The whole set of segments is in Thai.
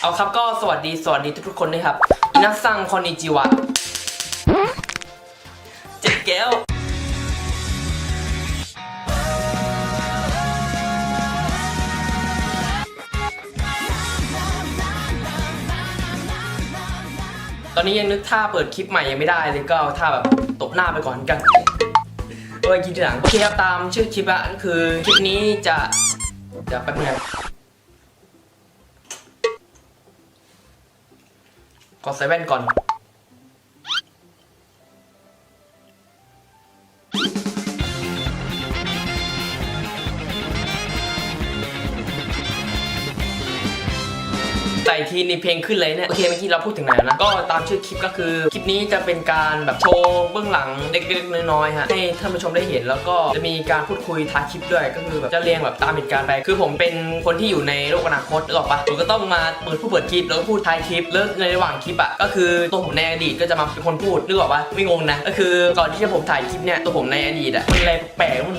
เอาครับก็สวัสดีสวัสดีทุกๆคนด้วยครับอินัสซังคอนิจิวะเจ็ดแก้วตอนนี้ยังนึกท่าเปิดคลิปใหม่ยังไม่ได้เลยก็เอาท่าแบบตบหน้าไปก่อนกันเอ้ยคิดทีหลังโอเคครับตามชื่อคลิปอะก็คือคลิปนี้จะจะแป๊บนึง กดเซเว่นก่อน ทีนี่เพลงขึ้นเลยเนี่ยโอเคเมื่อกี้เราพูดถึงไหนนะก็ตามชื่อคลิปก็คือคลิปนี้จะเป็นการแบบโชว์เบื้องหลังเล็กๆน้อยๆฮะให้ท่านผู้ชมได้เห็นแล้วก็จะมีการพูดคุยท้ายคลิปด้วยก็คือแบบจะเรียงแบบตามเหตุการณ์ไป คือผมเป็นคนที่อยู่ในโลกอนาคตนึกอกปะผมก็ต้องมาเปิดผู้เปิดคลิปแล้วก็พูดท้ายคลิปแล้วในระหว่างคลิปอะก็คือตัวผมในอดีตก็จะมาเป็นคนพูดนึกออกปะไม่งงนะก็คือก่อนที่จะผมถ่ายคลิปเนี่ยตัวผมในอดีตอะมันอะไรแปลกๆมัน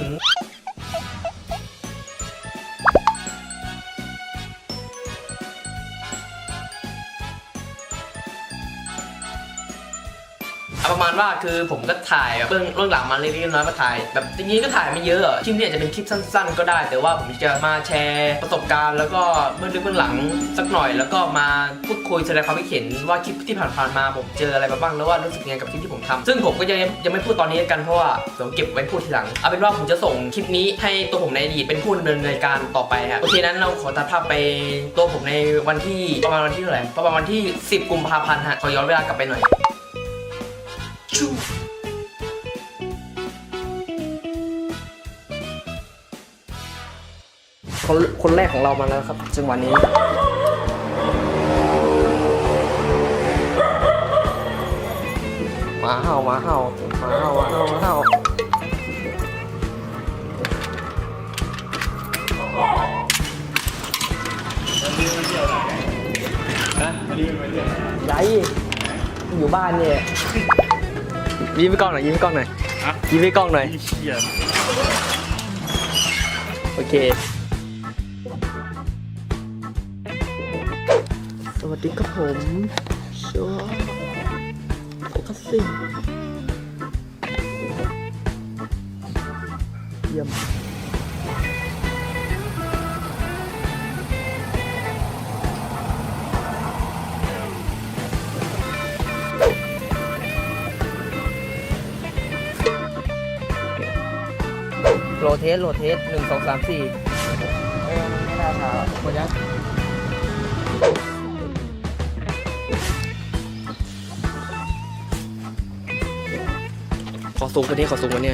ประมาณว่าคือผมก็ถ่ายแบบเบื้องเบื้องหลังมาเล็กๆน้อยๆมาถ่ายแบบจริงๆก็ถ่ายไม่เยอะคลิปนี้อาจจะเป็นคลิปสั้น ๆ ก็ได้ แต่ว่าผมจะมาแชร์ประสบการณ์ แล้วก็เบื้องลึกเบื้องหลังสักหน่อยแล้วก็มาพูดคุยแสดงความคิดเห็นว่าคลิปที่ผ่านๆมาผมเจออะไรมาบ้างแล้วว่ารู้สึกยังไงกับคลิปที่ผมทำซึ่งผมก็ยังยังไม่พูดตอนนี้กันเพราะว่าเดี๋ยวเก็บไว้พูดทีหลังเอาเป็นว่าผมจะส่งคลิปนี้ให้ตัวผมในอดีตเป็นผู้ดำเนินรายการต่อไปฮะโอเคนั้นเราขอตัดภาพไปตัวผมในวันที่ประมาณวันที่เท่าไหร่ประมาณวันที่ 10 กุมภาพันธ์ฮะขอย้อนเวลากลับไปหน่อย ชูคนคนแรกของเรามาแล้วครับจังหวะนี้หมาเห่าหมาเห่าหมาเห่าหมาเห่ามาเห่าย้ายอยู่บ้านเนี่ย ยิ้มไปกล้องหน่อยยิ้มไปกล้องหน่อยฮะ ยิ้มไปกล้องหน่อยไอ้เชี่ยโอเค สวัสดีครับผมชัวโอคัสซิเยี่ยม โรเทสโรเทสหนึ่งสองสามสี่เออไม่น่าช้าหมดยังขอสูงกว่านี้ขอสูงกว่านี้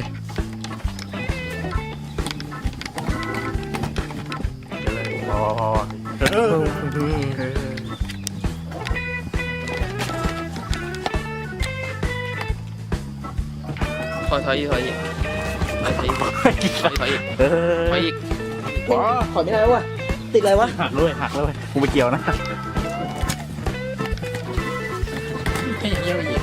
พอพอเออถอยถอยอีกถอยอีก ถอยถอยอีกถอยอีกถอยอีกเอถอยออีกว้าถอยไม่ได้แล้ววะติดอะไรวะหักเลยหักเลยกูไปเกี่ยวนะไม่ยังเยี่ยวอีก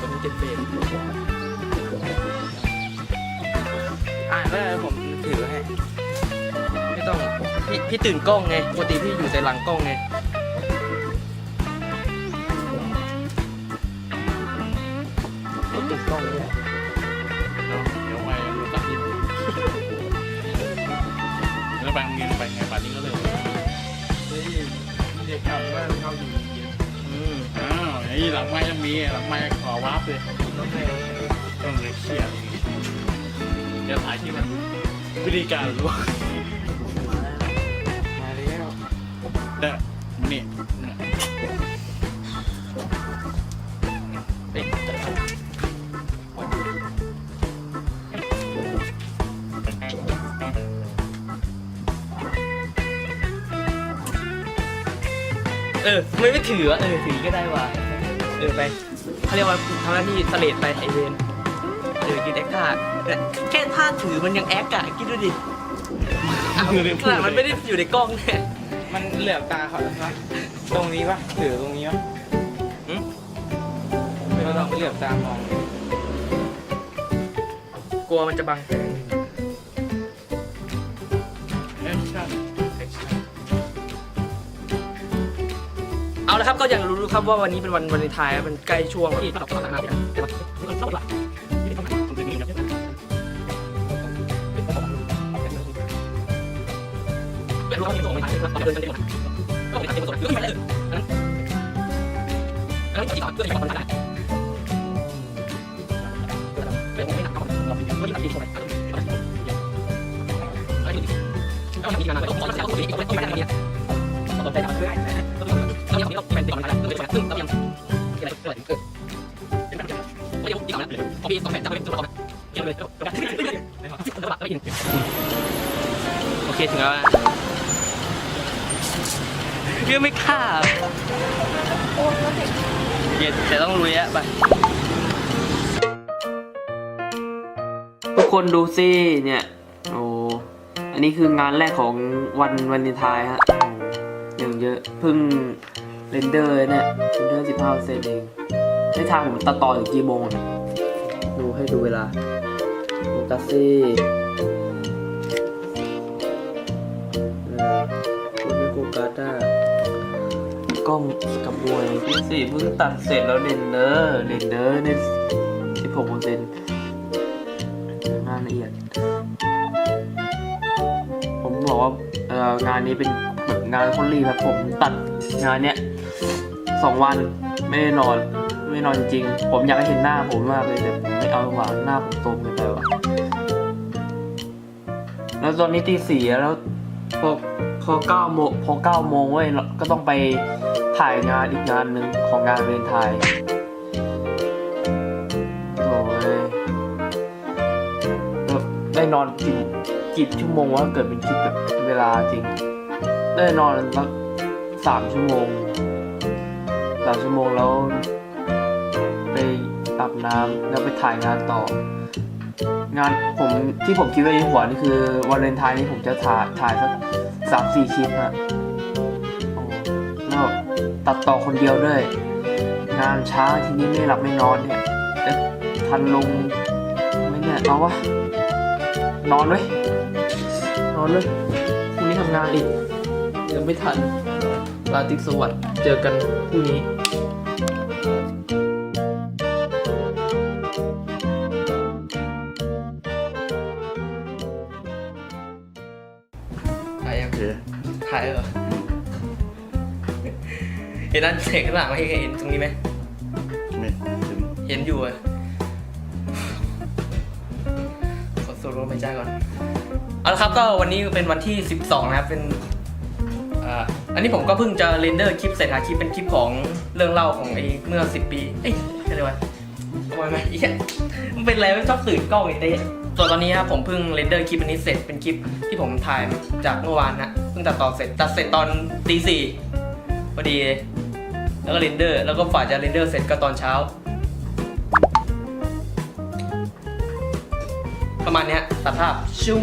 ตัวนี้ติดเบรกอ่าแล้วผมถือให้ไม่ต้องพี่พี่ตื่นกล้องไงปกติพี่อยู่แต่หลังกล้องไง กล้องเนี่ยเดี๋ยวเดี๋ยวไปรู้จักที่แล้วไปโรงเรียนไปไงป่านนี้ก็เลยเฮ้ยเด็กกลับบ้านเข้าอยู่เย็นอืมอ้าวไอ้หลังไม้ยังมีหลังไม้ขอวาร์ปเลยต้องให้ต้องเลยเชี่ยเดี๋ยวถ่ายที่มันวิธีการรู้มาแล้วมาแล้วแต่นี่ ออทำไมไม่ถือวะเออถือก็ได้ว่ะเออไปเขาเรียกว่าทำหน้าที่สเลดไปไอเวนเออกินแอคท่าเนี่ยแค่ท่าถือมันยังแอคอะคิดดูดิคือเรื่องขนาดมันไม่ได้อยู่ในกล้องเนี่ยมันเหลือบตาเขาปะตรงนี้ปะหรือตรงนี้ปะหืมเราลองไปเหลือบตามอง กลัวมันจะบัง ละครับก็อย่างรู้ๆครับว่าวันนี้เป็นวันวันในไทยมันใกล้ช่วงที่เราต้องมาเป็นรู้ว่างมาเดินกันเดียวก็เป็นการเตรียมตัวก็ไม่ได้แล้วที่ต่อเพื่อให้คนได้เป็นไม่หนักครับเราเป็นไม่หนักที่สุดแล้วมีงไรต้องขอแล้วก็อีก ไม่ได้เนี่ยตกใจนะเพื่อนเรายังเราเป็นอะไรซึ่งเรายังอะไรเกิดเกิดเป็นแบบไม่ได้ดีกว่านะพอพี่สองแผ่นจะไม่เป็นตัวเราเกี่ยวเลยไม่ยินโอเคถึงแล้วยังไม่ฆ่าเย็นแต่ต้องลุยอะไปทุกคนดูสิเนี่ยโอ้อันนี้คืองานแรกของวันวันนิทายฮะอย่างเยอะเพิ่ง เรนเดอร์เนี่ยเรนเดอร์สิบห้าเปอร์เซ็นต์เองให้ทางผมตัดต่อถึงกี่โมงเนี่ยดูให้ดูเวลาโฟกัสซี่เออคุณไม่โฟกัสอะกล้องกับมวยพี่สี่เพิ่งตัดเสร็จแล้วเรนเดอร์เรนเดอร์เนี่ยสิบหกเปอร์เซ็นต์งานละเอียด ผมบอกว่าเอ่องานนี้เป็นแบบงานคนรีแบบผมตัดงานเนี้ย สองวันไม่ได้นอน ไม่ได้นอนจริงๆผมอยากให้เห็นหน้าผมมากเลยแต่ผมไม่เอาดีกว่าหน้าผมโตมเกินไปว่ะแล้วตอนนี้ตีสี่แล้วพอพอเก้าโมงพอเก้าโมงเว้ยก็ต้องไปถ่ายงานอีกงานหนึ่งของงานเรียนไทยโถ่เอ้ยได้นอนจริงกี่ชั่วโมงว่าเกิดเป็นคิดแบบเวลาจริง ได้นอนสักสามชั่วโมงามชั่วโมงแล้ว ไปอาบน้ำแล้วไปถ่ายงานต่อ งานผมที่ผมคิดไว้ในหัวนี่คือวันเลนไทน์นี้ผมจะถ่ายถ่ายสักสามสี่คลิปฮะแล้วตัดต่อคนเดียวด้วย งานช้าทีนี้ไม่หลับไม่นอนเนี่ยจะทันลงไหม่เนี่ยเอาวะนอนเลยนอนเลยพรุ่งนี้ทำงานอีกยังไม่ทันราตรีสวัสดิ์เจอกันพรุ่งนี้ ถ่ายยังถ่ายเหรอเห็นนั่นเสกข้างหลังไหมเห็นตรงนี้ไหมไม่ถึงเห็นอยู่อะขอสูดลมหายใจก่อนเอาละครับก็วันนี้เป็นวันที่ 12 นะครับเป็นอันนี้ผมก็เพิ่งจะเรนเดอร์คลิปเสร็จหาคลิปเป็นคลิปของเรื่องเล่าของไอ้เมื่อ 10 ปี เอ้ยอะไรวะทำไมไม่เหี้ยมันเป็นอะไรไม่ชอบตื่นกล้องไอ้เต้ ส่วนตอนนี้ครับผมเพิ่งเรนเดอร์คลิปอันนี้เสร็จเป็นคลิปที่ผมถ่ายจากเมื่อวานนะเพิ่งตัดต่อเสร็จตัดเสร็จตอนตีสี่พอดี แล้วก็เรนเดอร์ แล้วก็ฝ่าจะเรนเดอร์เสร็จก็ตอนเช้า ประมาณนี้ตัดภาพชุ่ม